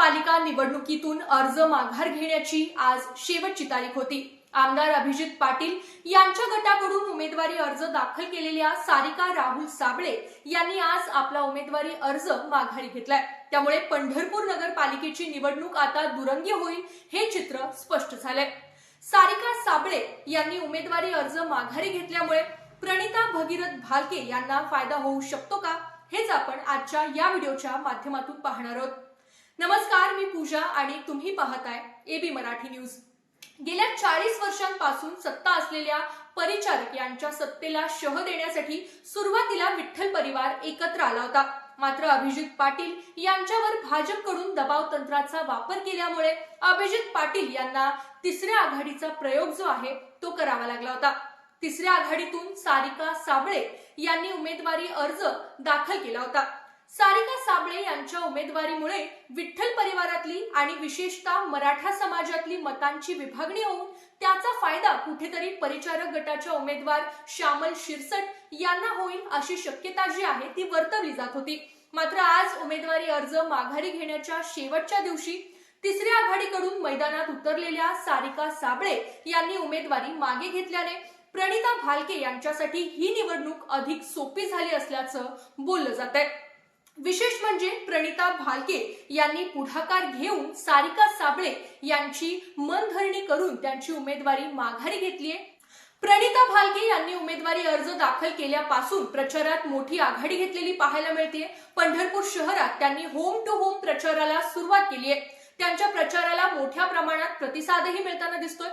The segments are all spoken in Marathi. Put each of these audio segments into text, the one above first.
नगरपालिका निवडणुकीतून अर्ज माघार घेण्याची आज शेवटची तारीख होती. आमदार अभिजित पाटील यांच्या गटाकडून उमेदवारी अर्ज दाखल केलेल्या सारिका राहुल साबळे यांनी आज आपला उमेदवारी अर्ज माघारी घेतलाय. त्यामुळे पंढरपूर नगरपालिकेची निवडणूक आता दुरंगी होईल हे चित्र स्पष्ट झालंय. सारिका साबळे यांनी उमेदवारी अर्ज माघारी घेतल्यामुळे प्रणिता भगीरथ भालके यांना फायदा होऊ शकतो का? हेच आपण आजच्या या व्हिडिओच्या माध्यमातून पाहणार आहोत. नमस्कार मी पूजा आणि तुम्ही पाहताय एबी मराठी न्यूज. गेल्या चाळीस वर्षांपासून सत्ता असलेल्या परिचारक यांच्या सत्तेला शह देण्यासाठी सुरुवातीला विठ्ठल परिवार एकत्र आला होता. मात्र अभिजित पाटील यांच्यावर भाजपकडून दबाव तंत्राचा वापर केल्यामुळे अभिजित पाटील यांना तिसऱ्या आघाडीचा प्रयोग जो आहे तो करावा लागला होता. तिसऱ्या आघाडीतून सारिका साबळे यांनी उमेदवारी अर्ज दाखल केला होता. सारिका साबळे यांच्या उमेदवारीमुळे विठ्ठल परिवारातली आणि विशेषतः मराठा समाजातली मतांची विभागणी होऊन त्याचा फायदा कुठेतरी परिचारक गटाच्या उमेदवार श्यामल शिरसट यांना होईल अशी शक्यता जी आहे ती वर्तवली जात होती. मात्र आज उमेदवारी अर्ज माघारी घेण्याच्या शेवटच्या दिवशी तिसऱ्या आघाडीकडून मैदानात उतरलेल्या सारिका साबळे यांनी उमेदवारी मागे घेतल्याने प्रणिता भालके यांच्यासाठी ही निवडणूक अधिक सोपी झाली असल्याचं बोललं जात आहे विशेष म्हणजे प्रणिता भालके यांनी पुढाकार घेऊन सारिका साबळे यांची मनधरणी करून त्यांची उमेदवारी माघारी घेतलीय प्रणिता भालके यांनी उमेदवारी अर्ज दाखल केल्यापासून प्रचारात मोठी आघाडी घेतलेली पाहायला मिळते पंढरपूर शहरात त्यांनी होम टू होम प्रचाराला सुरुवात केली आहे. त्यांच्या प्रचाराला मोठ्या प्रमाणात प्रतिसादही मिळताना दिसतोय.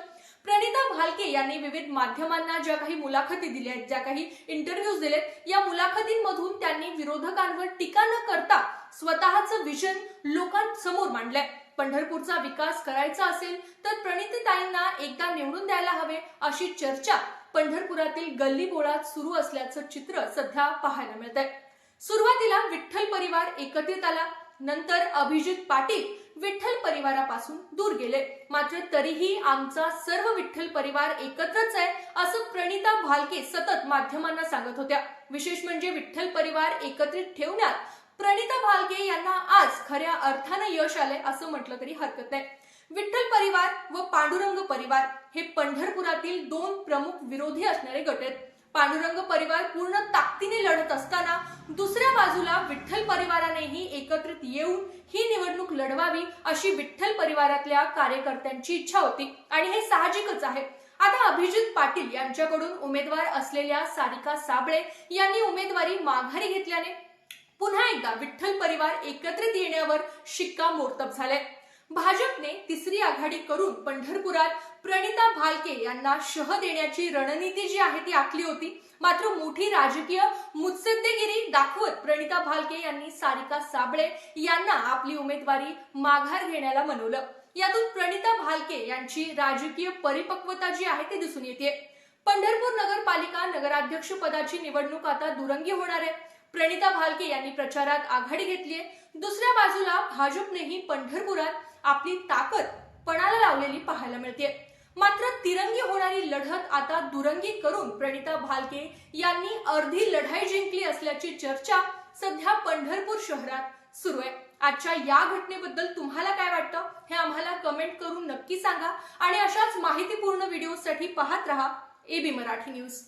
प्रणिता भालके यांनी विविध माध्यमांना ज्या काही मुलाखती दिल्या आहेत ज्या काही इंटरव्ह्यूज दिलेत या मुलाखतींमधून त्यांनी विरोधकांवर टीका न करता स्वतःचं विजन लोकांसमोर मांडलंय. पंढरपूरचा विकास करायचा असेल तर प्रणितीताईंना एकदा निवडून द्यायला हवे अशी चर्चा पंढरपुरातील गल्ली बोळात सुरू असल्याचं चित्र सध्या पाहायला मिळत आहे सुरुवातीला विठ्ठल परिवार एकत्रित आला नंतर अभिजित पाटील विठ्ठल परिवारापासून दूर गेले. मात्र तरीही आमचा सर्व विठ्ठल परिवार एकत्रच आहे असं प्रणिता भालके सतत माध्यमांना सांगत होत्या. विशेष म्हणजे विठ्ठल परिवार एकत्रित ठेवण्यात प्रणिता भालके यांना आज खऱ्या अर्थानं यश आले असं म्हटलं तरी हरकत नाही. विठ्ठल परिवार व पांडुरंग परिवार हे पंढरपुरातील दोन प्रमुख विरोधी असणारे गट आहेत. पांडुरंग परिवार पूर्ण ताकदीने लढत असताना दुसऱ्या बाजूला विठ्ठल परिवारानेही एकत्रित येऊन ही निवडणूक लढवावी अशी विठ्ठल परिवारातल्या कार्यकर्त्यांची इच्छा होती. आणि हे साहजिकच आहे. आता अभिजित पाटील यांच्याकडून उमेदवार असलेल्या सारिका साबळे यांनी उमेदवारी माघारी घेतल्याने पुन्हा एकदा विठ्ठल परिवार एकत्रित येण्यावर शिक्कामोर्तब झाले भाजपने तिसरी आघाडी करून पंढरपुरात प्रणिता भालके यांना शह देण्याची रणनीती जी आहे ती आखली होती. मात्र मोठी राजकीय मुत्सद्देगिरी दाखवत प्रणिता भालके यांनी सारिका साबळे यांना आपली उमेदवारी माघार घेण्याला मनवलं. यातून प्रणिता भालके यांची राजकीय परिपक्वता जी आहे ती दिसून येते पंढरपूर नगरपालिका नगराध्यक्ष पदाची निवडणूक आता दुरंगी होणार आहे. प्रणिता भालके यांनी प्रचारात आघाडी घेतली आहे दुसऱ्या बाजूला भाजपनेही पंढरपुरात आपली ताकद पणाला लावलेली पाहायला मिळते. मात्र तिरंगी होणारी लढत आता दुरंगी करून प्रणिता भालके यांनी अर्धी लढाई जिंकली असल्याची चर्चा सध्या पंढरपूर शहरात सुरू आहे. आजच्या या घटनेबद्दल तुम्हाला काय वाटतं हे आम्हाला कमेंट करून नक्की सांगा आणि अशाच माहितीपूर्ण व्हिडिओसाठी पाहत रहा एबी मराठी न्यूज